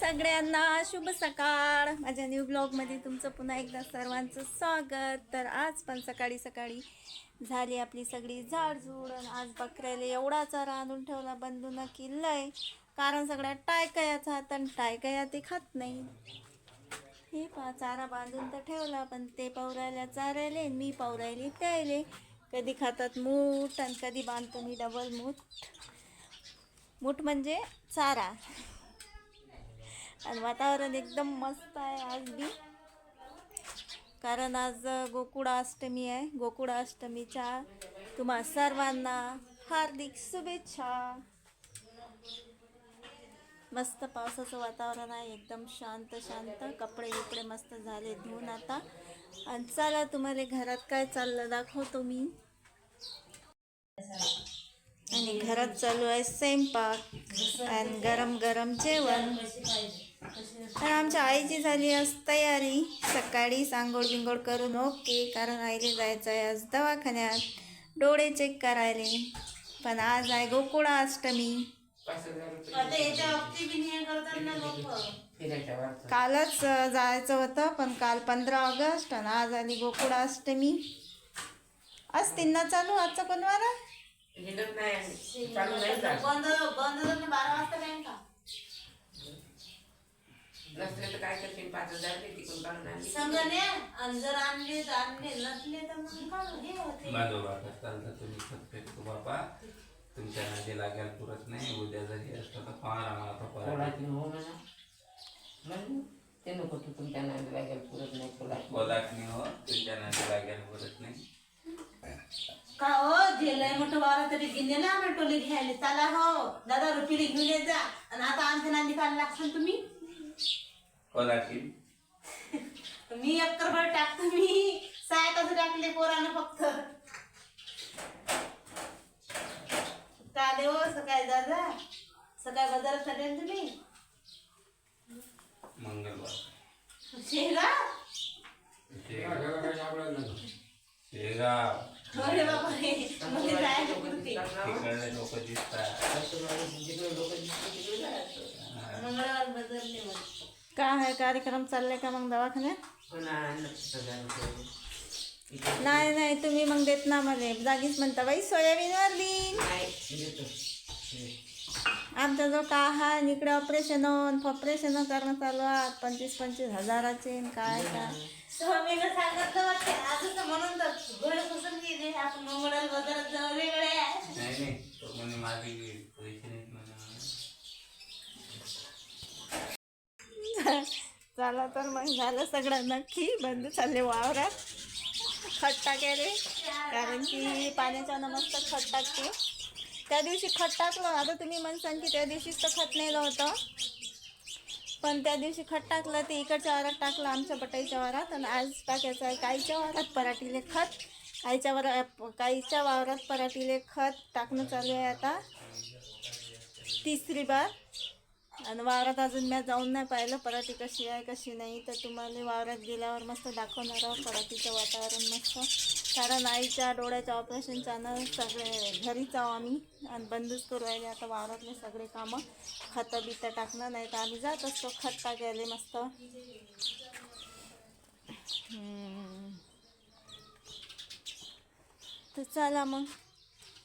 सगळ्यांना शुभ सकाळ. माझ्या न्यू ब्लॉगमध्ये तुमचं पुन्हा एकदा सर्वांचं स्वागत. तर आज पण सकाळी सकाळी झाली आपली सगळी झाडझूड आणि आज बकऱ्याला एवढा चारा आणून ठेवला बंधून की लय. कारण सगळ्या टायकयाचा हात आणि टायकया ते खात नाही. हे पा चारा बांधून तर ठेवला पण ते पवरायला चारायले मी पवरायले प्यायले. कधी खातात मूठ आणि कधी बांधतो मी डबल मूठ. मूठ म्हणजे चारा. आणि वातावरण एकदम मस्त आहे आज बी. कारण आज गोकुळाष्टमी आहे. गोकुळाष्टमीच्या तुम्हा सर्वांना हार्दिक शुभेच्छा. मस्त पावसाचं वातावरण आहे. एकदम शांत शांत. कपडे बिपडे मस्त झाले धुवून आता. आणि चला तुम्हाला घरात काय चाललं दाखवतो मी. आणि घरात चालू आहे स्वयंपाक. आणि गरम गरम जेवण. तर आमच्या आईची झाली आज तयारी. सकाळी सांगोड बिंगोड करून ओके कारण आईले जायचं आहे आज दवाखान्यात. डोळे चेक करायले. पण आज आहे गोकुळाष्टमी. कालच अ, जायचं होतं पण काल पंधरा ऑगस्ट आणि आज आली गोकुळाष्टमी. आज तिन्ना चालू आजचा कोणवार? आहे? हिंडत नाही चालू नाही जात. नसले तर काय करशील? पाच हजार ते तिकडून काढून आणली. बाजोबा चालता तुम्ही खत फेकतो बापा तुमच्या नदी लागायला पुरत नाही. उद्या जरी असतं तर फार आम्हाला तो परत कोणाची हो म्हणा. म्हणून ते नको तू तुमच्या नादी लागेल पुरत नाही कोणाची. कोलाटणी हो? तुमच्या नदी लागायला पुरत नाही. का हो? गेलंय मोठं वारा तरी गिन्ने ना आम्ही टोले घ्यायला. चला हो दादा रुपये घेऊन येत जा. आणि आता आमच्या नांदी काढ लागसान तुम्ही? कोलाटी मी अक्कर भर टाकतो मी सायकाचं टाकले पोरानं फक्त. काले हो? सकाळी दादा? सकाळी बाजारात चालेल तुम्ही? मंगळवार. शेगा शेगाव अरे बाबा रे तिकडले लोक दिसतात. मंगळवार बदलले मग काय आहे कार्यक्रम चालले का मग दवाखान्यात? नाही नाही तुम्ही मग देत ना मला जागीच म्हणता बाई नाही देतो. आमचा जो का हा आणि इकडे ऑपरेशन ऑपरेशन करणं चालू आहे. पंचवीस पंचवीस हजाराचे काय काय. म्हणून आपण बाजारात जाऊ वेगळे आहे नाही नाही तो म्हणे माझे पैसे नाहीत म्हणा चला तर मग झालं सगळं नक्की. बंद चालले वावरात. खत टाकायले कारण की पाण्याच्यानं मस्त खत टाकते त्या दिवशी खत टाकलं आता तुम्ही म्हणसान की त्या दिवशीच तर खत नेलं होतं. पण त्या दिवशी खत टाकलं ते इकडच्या वारात टाकलं आमच्या बटाईच्या वारात आणि आज टाकायचं आहे काहीच्या वारात पराठीले खत. काहीच्या वर काहीच्या वावरात पराठीले खत. टाकणं चालू आहे आता. तिसरी बार. आणि वावरात अजून मी जाऊन नाही पाहिलं. पराठी कशी आहे कशी नाही तर तुम्हाला वावरात गेल्यावर मस्त दाखवणार आहोत पराठीचं वातावरण मस्त. कारण आईच्या डोळ्याच्या ऑपरेशनच्यानं सगळे घरीच आहो आम्ही. आणि बंदच करू राहिले आता वावरातले सगळे कामं. खतं बितं टाकणं नाही तर आम्ही जात असतो. खत टाकायला मस्त. तर चला मग.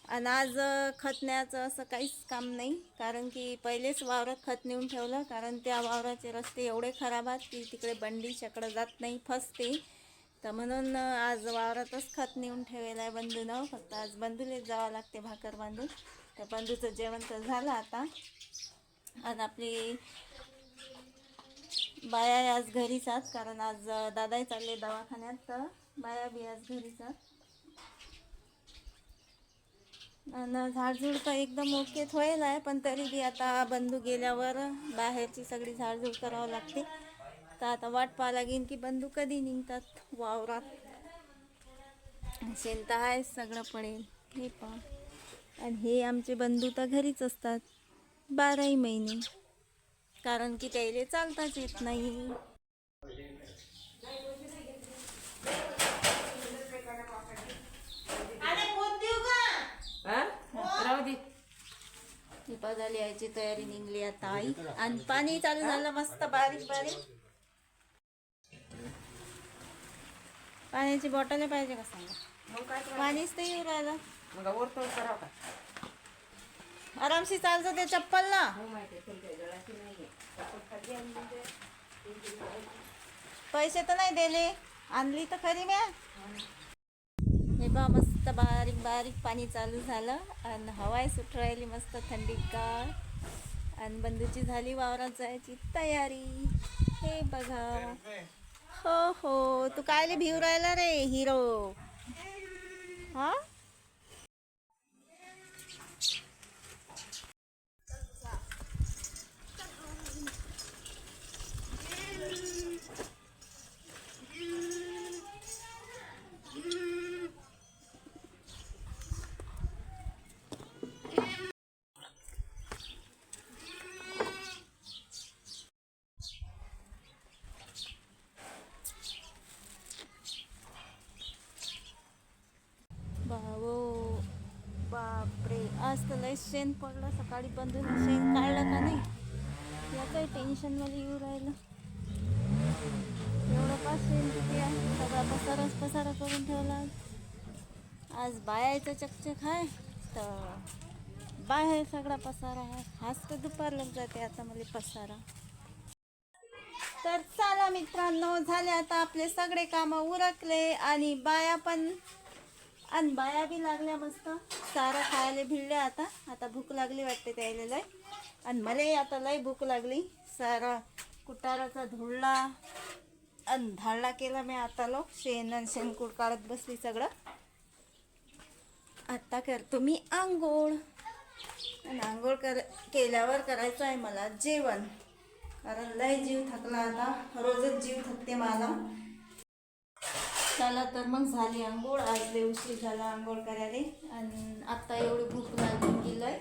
आणि आज खत न्यायचं असं काहीच काम नाही. कारण की पहिलेच वावरात खत नेऊन ठेवलं. कारण त्या वावराचे रस्ते एवढे खराब आहेत की तिकडे बंडी चकडं जात नाही फसते. तर म्हणून आज वावरातच खत नेऊन ठेवलेलं आहे बंधूनं. फक्त आज बंधूलेच जावं लागते भाकर बांधून. तर बंधूचं जेवण तर झालं आता. आज आपली बाया आज घरीच आहेत. कारण आज दादाही चालले दवाखान्यात. तर बाया बी आज घरीच आहेत. आणि झाडझूड तर एकदम ओकेच होईल आहे पण तरी बी आता बंधू गेल्यावर बाहेरची सगळी झाडझूड करावं लागते. तर आता वाट पाहा लागेल की बंधू कधी निघतात वावरात. शेण तर आहे सगळं पडेल. हे पण. आणि हे आमचे बंधू तर घरीच असतात. बाराही महिने. कारण की त्याला चालताच येत नाही. अरे पोत देऊ का? राहू दे दीपावली यायची तयारी निघली आता आई. आणि पाणी चालू झालं मस्त बारीक बारीक. पाण्याची बॉटल पाहिजे का सांगा? पाणीच तर येऊ राहिलं. आरामशी चालतं ते चप्पल ना. हो पैसे तर नाही दिले. आणली तर खरी म्या. हे बा मस्त बारीक बारीक पाणी चालू झालं. आणि हवाय सुट राहिली मस्त थंडीगार आणि बंधूची झाली वावरात जायची तयारी. हे बघा. हो हो. तू कायले भिव राहिला रे हिरो? हा? बापरे आज तर लय शेण पडलं सकाळी बंधून शेण काढलं का नाही? याचंही टेन्शनमध्ये येऊ राहिलं. एवढं का शेण किती आहे? सगळा पसाराच पसारा करून ठेवला. आज. बायाचं चकचक आहे तर बाहेर सगळा पसारा आहे. हाच तर दुपारला जाते आता मला पसारा. तर चला मित्रांनो झाले आता आपले सगळे कामं उरकले आणि बाया पण आणि बाया बी लागल्या मस्त. सारा खायला भिडल्या आता. आता भूक लागली वाटते त्याला लय. आणि मलाही आता लय भूक लागली. सारा कुटाराचा धुळला आणि धाडला केला मी आता लोक शेण आणि शेणकूट काढत बसली सगळं. आत्ता करतो मी आंघोळ. आणि आंघोळ कर केल्यावर करायचं आहे मला जेवण. कारण लय जीव थकला आता. रोजच जीव थकते मला. चला तर मग झाली आंघोळ. आज लय उशीर झाला आंघोळ करायला. आणि आत्ता एवढी भूक लागून गेलंय.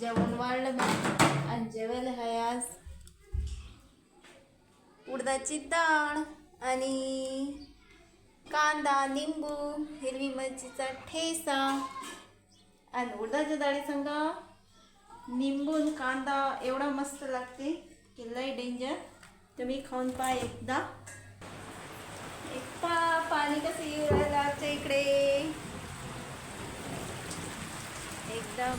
जेवण वाढलं मग आणि जेवायला आहे आज. उडदाची डाळ आणि कांदा निंबू हिरवी मिरचीचा ठेसा. आणि उडदाच्या डाळी सांगा. निंबून आणि कांदा एवढा मस्त लागते की लय डेंजर तुम्ही खाऊन पहा एकदा. पाणी कसं येऊ राहिलं आमच्या इकडे? एकदम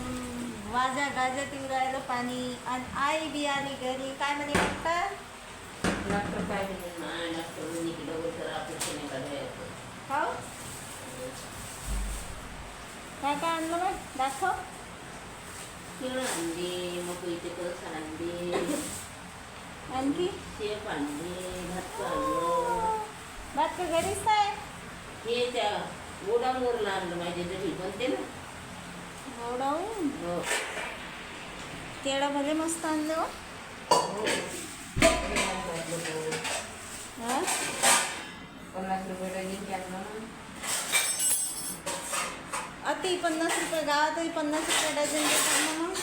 वाजा गाजत येऊ राहिलं पाणी. आणि आई बी आली घरी. काय म्हणे डॉक्टर? डॉक्टर काय खाऊ काय काय आणलं मग दाखव. केळं आणले मकोईचे कस आणले. आणखी? शेप आणले भात आणलं भात घरीच नाही हे त्या गोडाऊनवरला आणलं माझे तरी बनते ना. गोडाऊन? हो. केळं भले मस्त आणले हो. हो. हा? पन्नास रुपये डझन आणलं अति पन्नास रुपये गावातही पन्नास रुपये डझन देतात ना मग.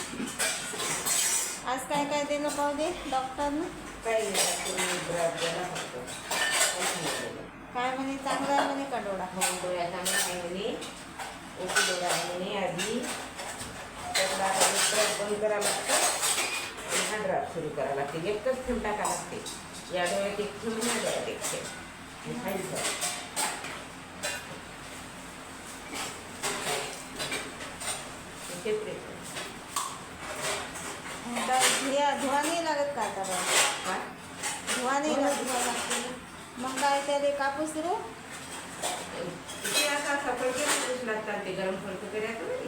आज काय काय दिलं पाहू दे डॉक्टरनं काही नाही तुम्ही ब्रश द्यायला फक्त काहीच नाही केलं. काय म्हणे? चांगला आहे म्हणे का डोळा? हो डोळ्या चांगला आहे म्हणे. ओपी डोळा आहे म्हणे आधी. ब्रश बंद करावं लागतं आणि हा ड्रॉप सुरू करावा लागते. एकच थेंब टाका लागते. या डोळ्यात एक थेंब या डोळ्यात एक खाली धुया धुवा नाही लागत का आता धुवा नाही लागत. मग काय त्याला कापूस सुरू ते केलं लागतात ते गरम फडकं करायचं नाही.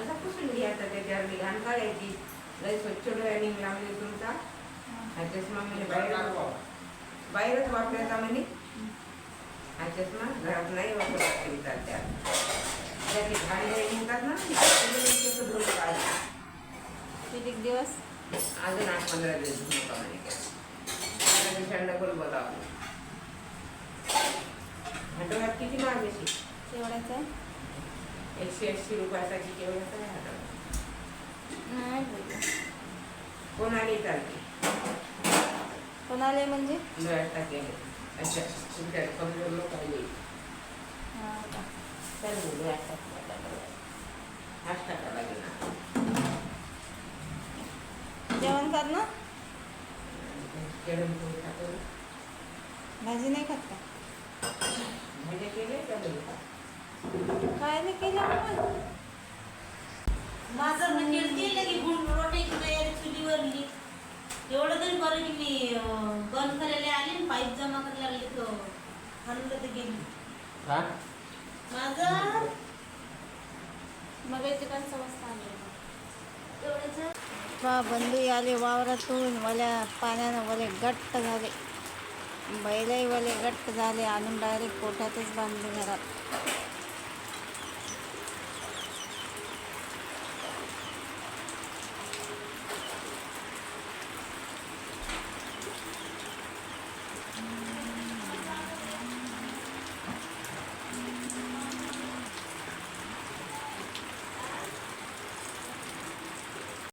आता पुसून घ्यायचा त्याच्यावर घाण काढायची. लय स्वच्छ डोळ्याने लावले तुमचा. हा. चष्मा म्हणजे बाहेर बाहेरच वापरायचा म्हणे. हा चष्मा घरात नाही त्या. घाण निघतात ना काढायचं. किती दिवस? अजून आठ पंधरा दिवस दिवसांना बोलावं हा डोळ्यात किती महाग अशी तेवढाच आहे. एकशे ऐंशी रुपयासाठी केवढं काय आता? नाही बोललं. कोणाला चालते? कोणाला म्हणजे? डोळ्यात टाकेले अच्छा तुमच्या कमजोर लोक आले. चल डोळ्यात टाकला हाच टाका लागेल जेवण कर ना भाजी नाही खात का? का नाही? काय नाही केलं? माझं म्हणजे ते लगे गुण रोट्याची तयारी चुलीवरली एवढं तरी बरं की मी बंद करायला आली आणि पाईप जमा करायला लागली तर हरवलं तर गेली. का माझं? मग याची पण समजता बा बंधू आले वावरातून वल्या पाण्यानं वले गट्ट झाले. बैलईवाले वले गट्ट झाले आणून डायरेक्ट पोटातच बांधले घरात.